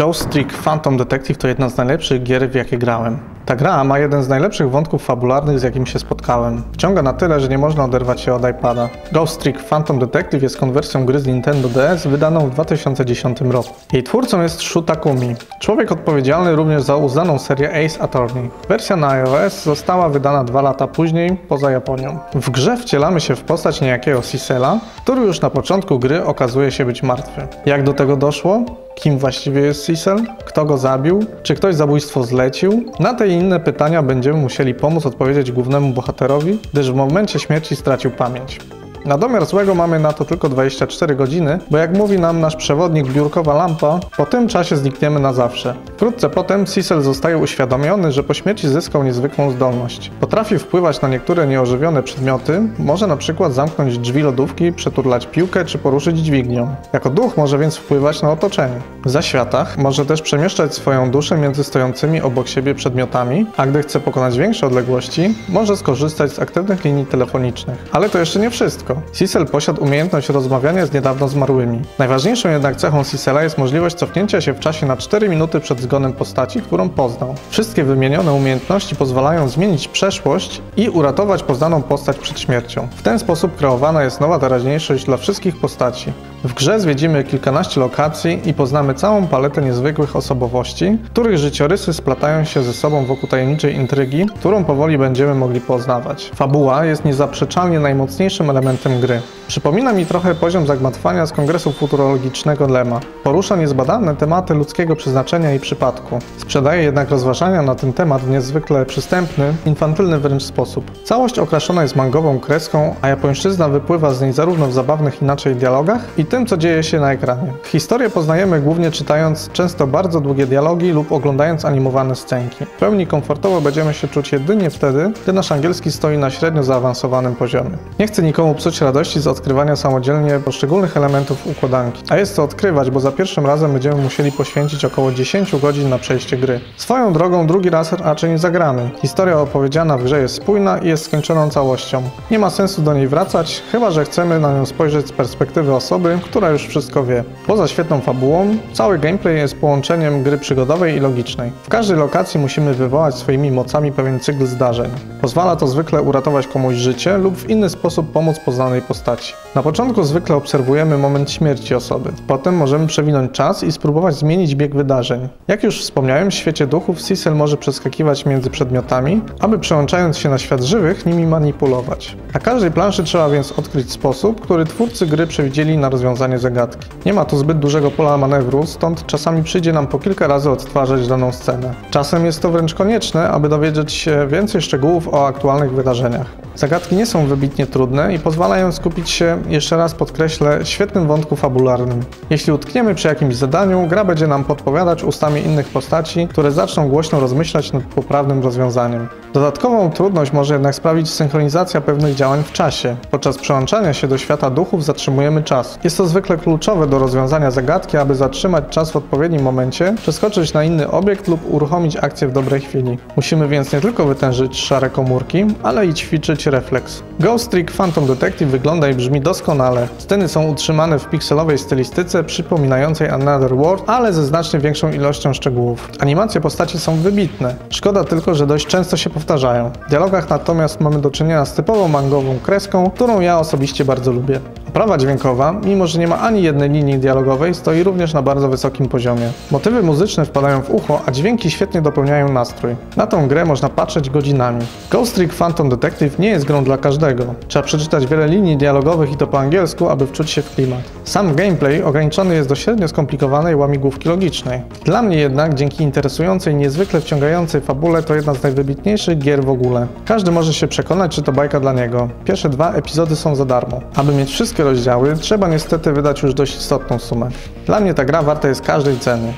Ghost Trick Phantom Detective to jedna z najlepszych gier, w jakie grałem. Ta gra ma jeden z najlepszych wątków fabularnych, z jakim się spotkałem. Wciąga na tyle, że nie można oderwać się od iPada. Ghost Trick Phantom Detective jest konwersją gry z Nintendo DS wydaną w 2010 roku. Jej twórcą jest Shu Takumi, człowiek odpowiedzialny również za uznaną serię Ace Attorney. Wersja na iOS została wydana dwa lata później, poza Japonią. W grze wcielamy się w postać niejakiego Sisela, który już na początku gry okazuje się być martwy. Jak do tego doszło? Kim właściwie jest Cecil? Kto go zabił? Czy ktoś zabójstwo zlecił? Na te i inne pytania będziemy musieli pomóc odpowiedzieć głównemu bohaterowi, gdyż w momencie śmierci stracił pamięć. Na domiar złego mamy na to tylko 24 godziny, bo jak mówi nam nasz przewodnik biurkowa lampa, po tym czasie znikniemy na zawsze. Wkrótce potem Cecil zostaje uświadomiony, że po śmierci zyskał niezwykłą zdolność. Potrafi wpływać na niektóre nieożywione przedmioty, może na przykład zamknąć drzwi lodówki, przeturlać piłkę czy poruszyć dźwignią. Jako duch może więc wpływać na otoczenie. W zaświatach może też przemieszczać swoją duszę między stojącymi obok siebie przedmiotami, a gdy chce pokonać większe odległości, może skorzystać z aktywnych linii telefonicznych. Ale to jeszcze nie wszystko. Cecil posiadł umiejętność rozmawiania z niedawno zmarłymi. Najważniejszą jednak cechą Cecila jest możliwość cofnięcia się w czasie na 4 minuty przed zgonem postaci, którą poznał. Wszystkie wymienione umiejętności pozwalają zmienić przeszłość i uratować poznaną postać przed śmiercią. W ten sposób kreowana jest nowa teraźniejszość dla wszystkich postaci. W grze zwiedzimy kilkanaście lokacji i poznamy całą paletę niezwykłych osobowości, których życiorysy splatają się ze sobą wokół tajemniczej intrygi, którą powoli będziemy mogli poznawać. Fabuła jest niezaprzeczalnie najmocniejszym elementem gry. Przypomina mi trochę poziom zagmatwania z Kongresu Futurologicznego Lema. Porusza niezbadane tematy ludzkiego przeznaczenia i przypadku. Sprzedaje jednak rozważania na ten temat w niezwykle przystępny, infantylny wręcz sposób. Całość okraszona jest mangową kreską, a japońszczyzna wypływa z niej zarówno w zabawnych inaczej dialogach i tym, co dzieje się na ekranie. Historię poznajemy głównie czytając często bardzo długie dialogi lub oglądając animowane scenki. W pełni komfortowo będziemy się czuć jedynie wtedy, gdy nasz angielski stoi na średnio zaawansowanym poziomie. Nie chcę nikomu psuć radości z odkrywania samodzielnie poszczególnych elementów układanki. A jest co odkrywać, bo za pierwszym razem będziemy musieli poświęcić około 10 godzin na przejście gry. Swoją drogą drugi raz raczej nie zagramy. Historia opowiedziana w grze jest spójna i jest skończoną całością. Nie ma sensu do niej wracać, chyba że chcemy na nią spojrzeć z perspektywy osoby, która już wszystko wie. Poza świetną fabułą, cały gameplay jest połączeniem gry przygodowej i logicznej. W każdej lokacji musimy wywołać swoimi mocami pewien cykl zdarzeń. Pozwala to zwykle uratować komuś życie lub w inny sposób pomóc postaci. Na początku zwykle obserwujemy moment śmierci osoby. Potem możemy przewinąć czas i spróbować zmienić bieg wydarzeń. Jak już wspomniałem, w świecie duchów Cecil może przeskakiwać między przedmiotami, aby przełączając się na świat żywych, nimi manipulować. Na każdej planszy trzeba więc odkryć sposób, który twórcy gry przewidzieli na rozwiązanie zagadki. Nie ma tu zbyt dużego pola manewru, stąd czasami przyjdzie nam po kilka razy odtwarzać daną scenę. Czasem jest to wręcz konieczne, aby dowiedzieć się więcej szczegółów o aktualnych wydarzeniach. Zagadki nie są wybitnie trudne i pozwalają skupić się, jeszcze raz podkreślę, świetnym wątku fabularnym. Jeśli utkniemy przy jakimś zadaniu, gra będzie nam podpowiadać ustami innych postaci, które zaczną głośno rozmyślać nad poprawnym rozwiązaniem. Dodatkową trudność może jednak sprawić synchronizacja pewnych działań w czasie. Podczas przełączania się do świata duchów zatrzymujemy czas. Jest to zwykle kluczowe do rozwiązania zagadki, aby zatrzymać czas w odpowiednim momencie, przeskoczyć na inny obiekt lub uruchomić akcję w dobrej chwili. Musimy więc nie tylko wytężyć szare komórki, ale i ćwiczyć refleks. Ghost Trick Phantom Detective wygląda i brzmi doskonale. Sceny są utrzymane w pikselowej stylistyce przypominającej Another World, ale ze znacznie większą ilością szczegółów. Animacje postaci są wybitne. Szkoda tylko, że dość często się powtarzają. W dialogach natomiast mamy do czynienia z typową mangową kreską, którą ja osobiście bardzo lubię. Oprawa dźwiękowa, mimo że nie ma ani jednej linii dialogowej, stoi również na bardzo wysokim poziomie. Motywy muzyczne wpadają w ucho, a dźwięki świetnie dopełniają nastrój. Na tą grę można patrzeć godzinami. Ghost Trick Phantom Detective nie jest grą dla każdego. Trzeba przeczytać wiele linii dialogowych i to po angielsku, aby wczuć się w klimat. Sam gameplay ograniczony jest do średnio skomplikowanej łamigłówki logicznej. Dla mnie jednak, dzięki interesującej, niezwykle wciągającej fabule, to jedna z najwybitniejszych gier w ogóle. Każdy może się przekonać, czy to bajka dla niego. Pierwsze dwa epizody są za darmo. Aby mieć rozdziały, trzeba niestety wydać już dość istotną sumę. Dla mnie ta gra warta jest każdej ceny.